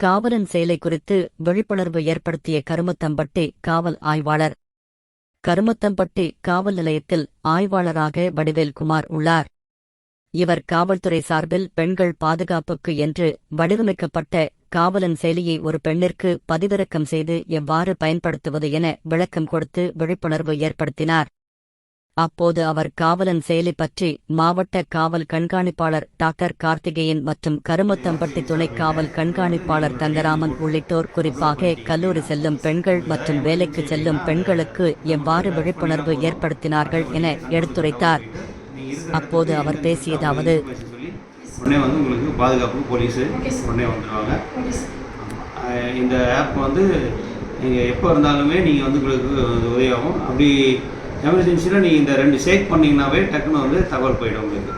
காவலன் செயலை குறித்து விழிப்புணர்வு ஏற்படுத்திய கருமத்தம்பட்டி காவல் ஆய்வாளர். கருமத்தம்பட்டி காவல் நிலையத்தில் ஆய்வாளராக வடிவேல் குமார் உள்ளார். இவர் காவல்துறை சார்பில் பெண்கள் பாதுகாப்புக்கு என்று வடிவமைக்கப்பட்ட காவலன் செயலியை ஒரு பெண்ணிற்கு பதிவிறக்கம் செய்து எவ்வாறு பயன்படுத்துவது என விளக்கம் கொடுத்து விழிப்புணர்வு ஏற்படுத்தினார். அப்போது அவர் காவலன் செயலி பற்றி மாவட்ட காவல் கண்காணிப்பாளர் டாக்டர் கார்த்திகேயன் மற்றும் கருமத்தம்பட்டி துணை காவல் கண்காணிப்பாளர் தங்கராமன் உள்ளிட்டோர் குறிப்பாக கல்லூரி செல்லும் பெண்கள் மற்றும் வேலைக்கு செல்லும் பெண்களுக்கு எவ்வாறு விழிப்புணர்வு ஏற்படுத்தினார்கள் என எடுத்துரைத்தார். அப்போது அவர் பேசியதாவது உடனே வந்து உங்களுக்கு பாதுகாப்பு போலீஸு உடனே வந்துடுவாங்க இந்த ஆப் வந்து நீங்கள் எப்போ இருந்தாலுமே நீங்கள் வந்து உங்களுக்கு உதவியாகும். அப்படி எமர்ஜென்சியில் நீங்கள் இந்த ரெண்டு ஷேக் பண்ணிங்கனாவே டக்குன்னு வந்து தகவல் போயிடும் உங்களுக்கு.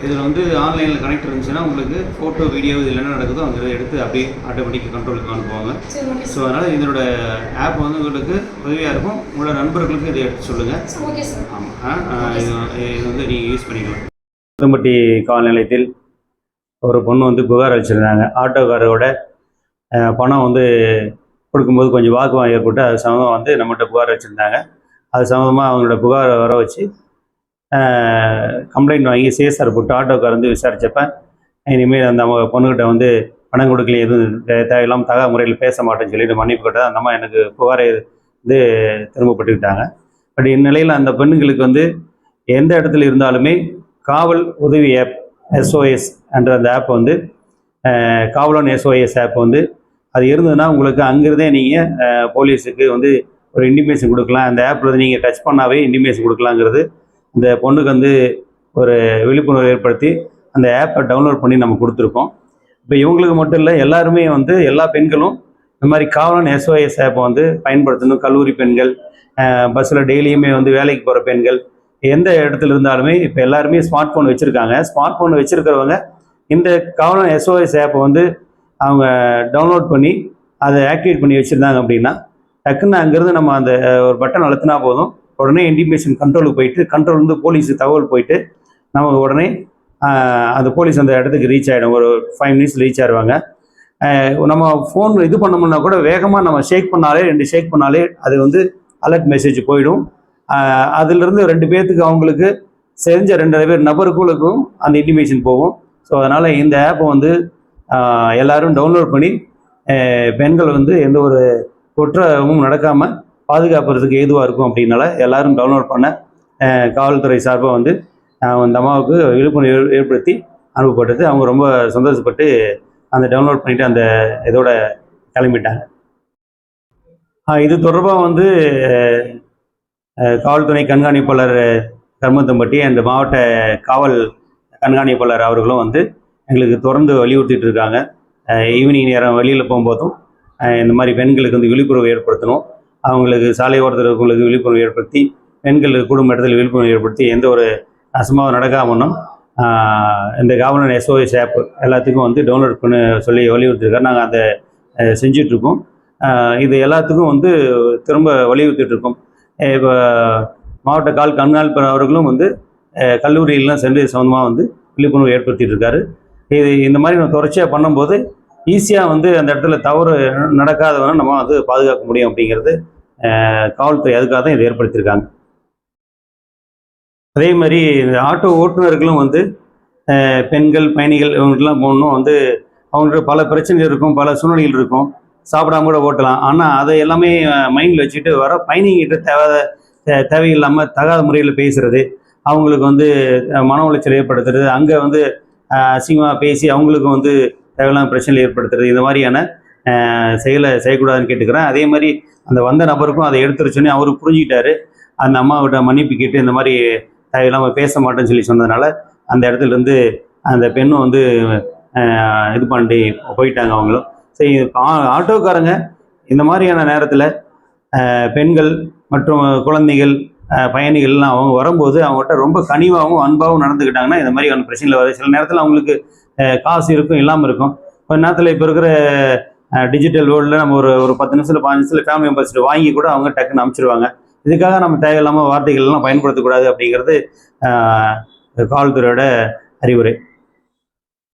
இதில் வந்து ஆன்லைனில் கனெக்ட் இருந்துச்சுன்னா உங்களுக்கு ஃபோட்டோ வீடியோ இதில் என்ன நடக்குதோ அங்கே எடுத்து அப்படியே ஆட்டோமேட்டிக் கண்ட்ரோலுக்கு அனுப்புவாங்க ஸோ அதனால் இதனோட ஆப் வந்து உங்களுக்கு உதவியாக இருக்கும். உங்களோட நண்பர்களுக்கு இதை எடுத்து சொல்லுங்கள் ஆமாம் இது வந்து நீங்கள் யூஸ் பண்ணிக்கலாம். புத்தம்பட்டி காவல் நிலையத்தில் ஒரு பொண்ணு வந்து புகார் அளிச்சிருந்தாங்க. ஆட்டோக்காரரோட பணம் வந்து கொடுக்கும்போது கொஞ்சம் வாக்குவாதம் ஏற்பட்டு அது சம்மந்தமாக வந்து நம்மகிட்ட புகார் வச்சுருந்தாங்க அது சம்மந்தமாக அவங்களோட புகாரை வர வச்சு கம்ப்ளைண்ட் வாங்கி சிஎஸ்ஆர் போட்டு ஆட்டோக்கார் வந்து விசாரித்தப்ப இனிமேல் அந்த பொண்ணுக்கிட்ட வந்து பணம் கொடுக்கல எதுவும் தே- தேவையில்லாமல் தக முறையில் பேச மாட்டேன்னு சொல்லிட்டு மன்னிப்பு கேட்டது அந்த அம்மா எனக்கு புகாரை வந்து திரும்பப்பட்டுக்கிட்டாங்க பட் இந்நிலையில் அந்த பெண்ணுங்களுக்கு வந்து எந்த இடத்துல இருந்தாலுமே காவல் உதவி ஆப் எஸ்ஓஎஸ் என்ற அந்த ஆப் வந்து காவலன் எஸ்ஓஎஸ் ஆப் வந்து அது இருந்ததுன்னா உங்களுக்கு அங்கிருந்தே நீங்கள் போலீஸுக்கு வந்து ஒரு இன்டிமேஷன் கொடுக்கலாம். அந்த ஆப்பில் வந்து நீங்கள் டச் பண்ணாவே இன்டிமேஷன் கொடுக்கலாங்கிறது இந்த பொண்ணுக்கு வந்து ஒரு விழிப்புணர்வு ஏற்படுத்தி அந்த ஆப்பை டவுன்லோட் பண்ணி நம்ம கொடுத்துருக்கோம். இப்போ இவங்களுக்கு மட்டும் இல்லை எல்லாருமே வந்து எல்லா பெண்களும் இந்த மாதிரி காவலன் எஸ்ஓஎஸ் ஆப்பை வந்து பயன்படுத்தணும். கல்லூரி பெண்கள் பஸ்ஸில் டெய்லியுமே வந்து வேலைக்கு போகிற பெண்கள் எந்த இடத்துல இருந்தாலுமே இப்போ எல்லாருமே ஸ்மார்ட் ஃபோன் வச்சுருக்காங்க. ஸ்மார்ட் ஃபோன் வச்சுருக்கிறவங்க இந்த காவலன் எஸ்ஓஎஸ் ஆப்பை வந்து அவங்க டவுன்லோட் பண்ணி அதை ஆக்டிவேட் பண்ணி வச்சுருந்தாங்க அப்படின்னா டக்குன்னு அங்கேருந்து நம்ம அந்த ஒரு பட்டன் அழுத்தினா போதும். உடனே இன்டிமேஷன் கண்ட்ரோலுக்கு போயிட்டு கண்ட்ரோல் வந்து போலீஸுக்கு தகவல் போயிட்டு நமக்கு உடனே அந்த போலீஸ் அந்த இடத்துக்கு ரீச் ஆகிடும் ஒரு ஃபைவ் மினிட்ஸ் ரீச் ஆயிடுவாங்க நம்ம ஃபோன் இது பண்ணோம்னா கூட வேகமாக நம்ம ஷேக் பண்ணாலே ரெண்டு ஷேக் பண்ணாலே அது வந்து அலர்ட் மெசேஜ் போயிடும். ஆஹ், அதிலிருந்து ரெண்டு பேர்த்துக்கு அவங்களுக்கு செஞ்ச ரெண்டரை பேர் நபருக்குள்ளுக்கும் அந்த இன்டிமேஷன் போகும். ஸோ அதனால் இந்த ஆப்பை வந்து எல்லோரும் டவுன்லோட் பண்ணி பெண்கள் வந்து எந்த ஒரு குற்றமும் நடக்காமல் பாதுகாப்புறதுக்கு ஏதுவாக இருக்கும் அப்படின்னால எல்லாரும் டவுன்லோட் பண்ண காவல்துறை சார்பாக வந்து அந்த அம்மாவுக்கு விழிப்புணர்வு ஏற்படுத்தி அனுப்பப்பட்டது. அவங்க ரொம்ப சந்தோஷப்பட்டு அந்த டவுன்லோட் பண்ணிட்டு அந்த இதோட கிளம்பிட்டாங்க. இது தொடர்பாக வந்து காவல்துறை கண்காணிப்பாளர் கர்மத்தம்பட்டி அண்ட் மாவட்ட காவல் கண்காணிப்பாளர் அவர்களும் வந்து எங்களுக்கு தொடர்ந்து வலியுறுத்திட்டு இருக்காங்க. ஈவினிங் நேரம் வெளியில் போகும்போதும் இந்த மாதிரி பெண்களுக்கு வந்து விழிப்புணர்வு ஏற்படுத்தணும். அவங்களுக்கு சாலை ஓரத்தில் இருக்கவங்களுக்கு விழிப்புணர்வு ஏற்படுத்தி பெண்கள் குடும்ப இடத்துல விழிப்புணர்வு ஏற்படுத்தி எந்த ஒரு அசம்பாவம் நடக்காமனும் இந்த காவலன் எஸ்ஓஎஸ் ஆப் எல்லாத்துக்கும் வந்து டவுன்லோட் பண்ண சொல்லி வலியுறுத்திருக்காரு நாங்கள் அதை செஞ்சிட்ருக்கோம். இது எல்லாத்துக்கும் வந்து திரும்ப வலியுறுத்திட்டுருக்கோம் இப்போ மாவட்ட கால் கண்காணிப்பாளர் அவர்களும் வந்து கல்லூரியிலாம் சென்று சம்மந்தமாக வந்து விழிப்புணர்வு ஏற்படுத்திட்டு இருக்காரு இது இந்த மாதிரி நம்ம தொடர்ச்சியாக பண்ணும்போது ஈஸியாக வந்து அந்த இடத்துல தவறு நடக்காதவன நம்ம வந்து பாதுகாக்க முடியும் அப்படிங்கிறது காவல்துறை அதுக்காக தான் இதை ஏற்படுத்தியிருக்காங்க. அதே மாதிரி இந்த ஆட்டோ ஓட்டுநர்களும் வந்து பெண்கள் பயணிகள் இவங்களுக்குலாம் போகணும் வந்து அவங்களுக்கு பல பிரச்சனைகள் இருக்கும் பல சூழ்நிலைகள் இருக்கும். சாப்பிடாம கூட ஓட்டலாம். ஆனால் அதை எல்லாமே மைண்டில் வச்சுட்டு வர பயணிகிட்ட தேவை தே- தேவையில்லாமல் தகாத முறையில் பேசுறது அவங்களுக்கு வந்து மன உளைச்சல் ஏற்படுத்துறது அங்கே வந்து அசிங்கமாக பேசி அவங்களுக்கு வந்து தேவையில்லாம பிரச்சனை ஏற்படுத்துறது இந்த மாதிரியான செயலை செய்யக்கூடாதுன்னு கேட்டுக்கிறேன். அதே மாதிரி அந்த வந்த நபருக்கும் அதை எடுத்துருச்சோன்னே அவர் புரிஞ்சுக்கிட்டாரு. அந்த அம்மாவிட்ட மன்னிப்பு கேட்டு இந்த மாதிரி தேவையில்லாமல் பேச மாட்டேன்னு சொல்லி சொன்னதுனால அந்த இடத்துலேருந்து அந்த பெண்ணும் வந்து இது பண்ணி போயிட்டாங்க அவங்களும். சரி ஆ- ஆட்டோக்காரங்க இந்த மாதிரியான நேரத்தில் பெண்கள் மற்றும் குழந்தைகள் பயணிகள்லாம் அவங்க வரும்போது அவங்ககிட்ட ரொம்ப கனிவாகவும் அன்பாகவும் நடந்துக்கிட்டாங்கன்னா இந்த மாதிரியான பிரச்சனைகள் வருது. சில நேரத்தில் அவங்களுக்கு காசு இருக்கும் இல்லாமல் இருக்கும். கொஞ்ச நேரத்தில் இப்போ இருக்கிற டிஜிட்டல் வேர்ல்டில் நம்ம ஒரு ஒரு பத்து நிமிஷத்தில் பாஞ்சு நிமிஷத்தில் ஃபேமிலி மெம்பர்ஸ்ட்டு வாங்கி கூட அவங்க டக்குன்னு அனுப்பிச்சிருவாங்க. இதுக்காக நம்ம தேவையில்லாமல் வார்த்தைகள் எல்லாம் பயன்படுத்தக்கூடாது அப்படிங்கிறது காவல்துறையோட அறிவுரை.